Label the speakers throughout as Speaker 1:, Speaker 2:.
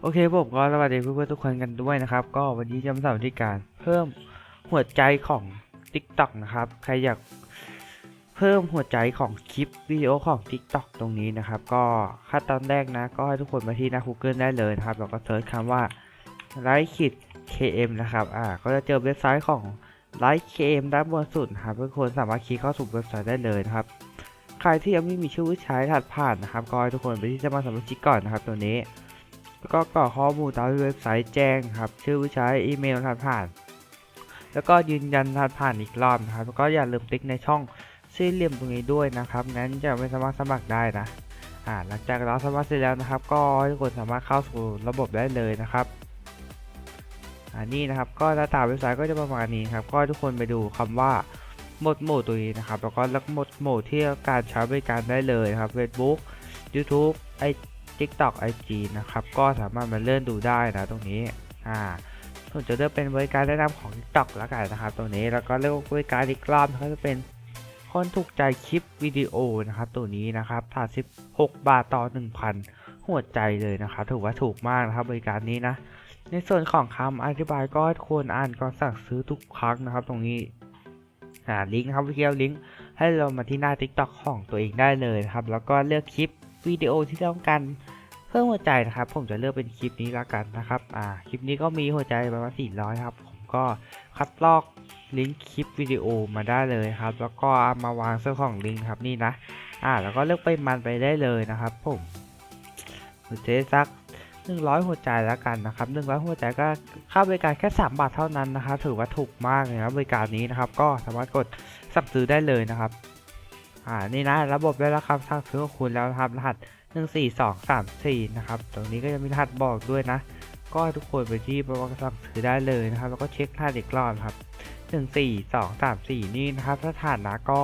Speaker 1: โอเคผมก็สวัสดีเพื่อนๆทุกคนกันด้วยนะครับ ก็วันนี้จะมาสอนวิธีการเพิ่มหัวใจของ TikTok นะครับ ใครอยากเพิ่มหัวใจของคลิปวิดีโอของ TikTok ตรงนี้นะครับ ก็ขั้นตอนแรกนะ ก็ให้ทุกคนมาที่หน้า Google ได้เลยนะครับแล้วก็เซิร์ชคำว่า l i คิด KM นะครับอ่าก็จะเจอเว็บไซต์ของ l i คิ KM ด้านบนสุดครับทุกคนสามารถคลิกเข้าสู่เว็บไซต์ได้เลยนะครับ ใครที่ยังไม่มีชื่อผู้ใช้ถัดผ่านนะครับ ก็ให้ทุกคนไปที่สมัครสมาชิกก่อนนะครับ ตัวนี้ แล้วก็กรอกข้อมูลตามที่เว็บไซต์แจ้งครับ ชื่อผู้ใช้อีเมลรหัสผ่าน แล้วก็ยืนยันรหัสผ่านอีกรอบนะครับแล้วก็อย่าลืมติ๊กในช่องสี่เหลี่ยมตรงนี้ด้วยนะครับงั้นจะไม่สามารถสมัครได้นะอ่าหลังจากเราสมัครเสร็จแล้วนะครับ ก็ให้ทุกคนสามารถเข้าสู่ระบบได้เลยนะครับอันนี้นะครับก็หน้าตาเว็บไซต์ก็จะประมาณนี้ครับก็ทุกคนไปดูคำว่าหมดโหมดตัวนี้นะครับ แล้วก็ลือกหมดโหมดที่การใช้บริการได้เลยนะครับ Facebook YouTube ไอ TikTok IG นะครับ ก็สามารถมาเลื่อนดูได้นะตรงนี้ อ่าส่วนจะเลือกเป็นบริการแนะนำของ TikTok แล้วกันนะครับ ตรงนี้ แล้วก็เลือกบริการอีกรอบก็จะเป็นคนถูกใจคลิปวิดีโอนะครับ ตัวนี้นะครับถ้า16 บาทต่อ 1,000 หัวใจเลยนะครับถือว่าถูกมากนะครับ บริการนี้นะ ในส่วนของคำอธิบายก็ควรอ่านก่อนสั่งซื้อทุกครั้งนะครับ ตรงนี้อ่าลิงก์นะครับวิดีโอลิงก์ให้เรามาที่หน้า TikTok ของตัวเองได้เลยนะครับ แล้วก็เลือกคลิป วิดีโอที่ต้องการเพิ่มหัวใจนะครับ ผมจะเลือกเป็นคลิปนี้ละกันนะครับอ่าคลิปนี้ก็มีหัวใจประมาณ400ครับผมก็คัดลอกลิงก์คลิปวิดีโอมาได้เลยครับ แล้วก็ามาวางเสื้อของลิงก์ครับนี่นะอ่าแล้วก็เลือกไปมันไปได้เลยนะครับ ผมหัวใจสัก100 หัวใจแล้วกันนะครับ100 หัวใจก็ค่าบริการแค่ 3 บาทเท่านั้นนะครับ ถือว่าถูกมากเลยนะบริการนี้นะครับ ก็สามารถกดสั่งซื้อได้เลยนะครับ อ่านี่นะระบบได้แล้วครับสั่งซื้อของคุณแล้วนะครับรหัสหนึ่งสี่สองสามสี่นะครับ ตรงนี้ก็จะมีรหัสบอกด้วยนะ ก็ทุกคนไปที่ประวัติสั่งซื้อได้เลยนะครับ แล้วก็เช็ครหัสอีกรอบครับหนึ่งสี่สองสามสี่นี่นะครับสถานนะก็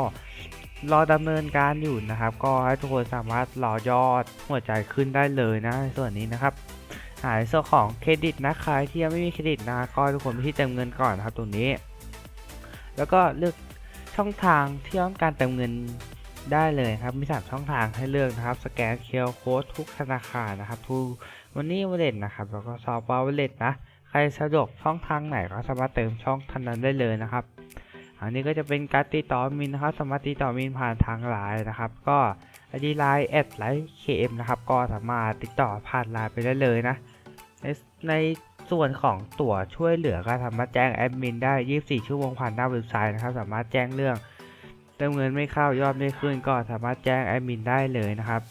Speaker 1: รอดำเนินการอยู่นะครับ ก็ให้ทุกคนสามารถรอยอดหัวใจขึ้นได้เลยนะในส่วนนี้นะครับหาในส่วนของเครดิตนะใครที่ยังไม่มีเครดิตนะก็ทุกคนไปที่เติมเงินก่อนนะครับตรงนี้ แล้วก็เลือกช่องทางที่ต้องการเติมเงิน ได้เลยครับ มี3ช่องทางให้เลือกนะครับ สแกนเคอร์โค้ดทุกธนาคารนะครับทูวันนี้วอลเล็ตนะครับ แล้วก็ซอฟต์วอลเล็ตนะ ใครสะดวกช่องทางไหนก็สามารถเติมช่องทางนั้นได้เลยนะครับ อันนี้ก็จะเป็นการติดต่อมินนะครับ สามารถติดต่อมินผ่านทางไลน์นะครับ ก็ไอดีไลน์แอดไลน์เคเอ็มนะครับ ก็สามารถติดต่อผ่านไลน์ไปได้เลยนะ ในในส่วนของตั๋วช่วยเหลือก็สามารถแจ้งแอดมินได้ 24 ชั่วโมงผ่านหน้าเว็บไซต์นะครับ สามารถแจ้งเรื่อง เติมเงินไม่เข้ายอดไม่ขึ้นก็สามารถแจ้งแอดมินได้เลยนะครับ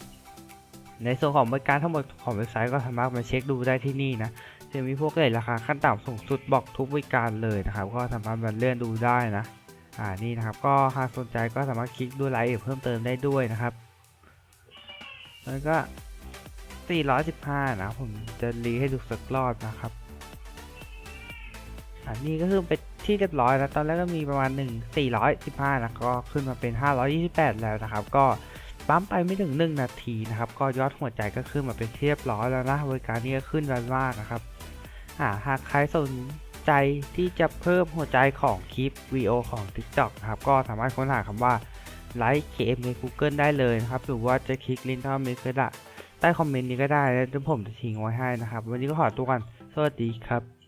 Speaker 1: ในส่วนของบริการทั้งหมดของเว็บไซต์ก็สามารถมาเช็คดูได้ที่นี่นะจะมีพวกเลทราคาขั้นต่ำสูงสุดบอกทุกบริการเลยนะครับ ก็สามารถมาเลื่อนดูได้นะอ่านี่นะครับก็หากสนใจก็สามารถคลิกดูรายละเอียดเพิ่มเติมได้ด้วยนะครับแล้วก็415นะผมจะรีให้ดูสักรอบนะครับ อันนี้ก็คือเป็นที่เรียบร้อยแล้วตอนแรกก็มีประมาณ 1 415นะก็ขึ้นมาเป็น 528 แล้วนะครับ ก็ปั๊มไปไม่ถึง 1 นาทีนะครับ ก็ยอดหัวใจก็ขึ้นมาเป็นเรียบร้อยแล้วนะบริการนี้ก็ขึ้นไวมากนะครับอ่าหากใครสนใจที่จะเพิ่มหัวใจของคลิปวีโอของ TikTok นะครับ ก็สามารถค้นหาคำว่าไลค์ KM ใน Google ได้เลยนะครับหรือว่าจะคลิกลิงก์ที่มีก็ได้ใต้คอมเมนต์นี้ก็ได้แล้วเดี๋ยวผมจะทิ้งไว้ให้นะครับ วันนี้ก็ขอตัวกันสวัสดีครับ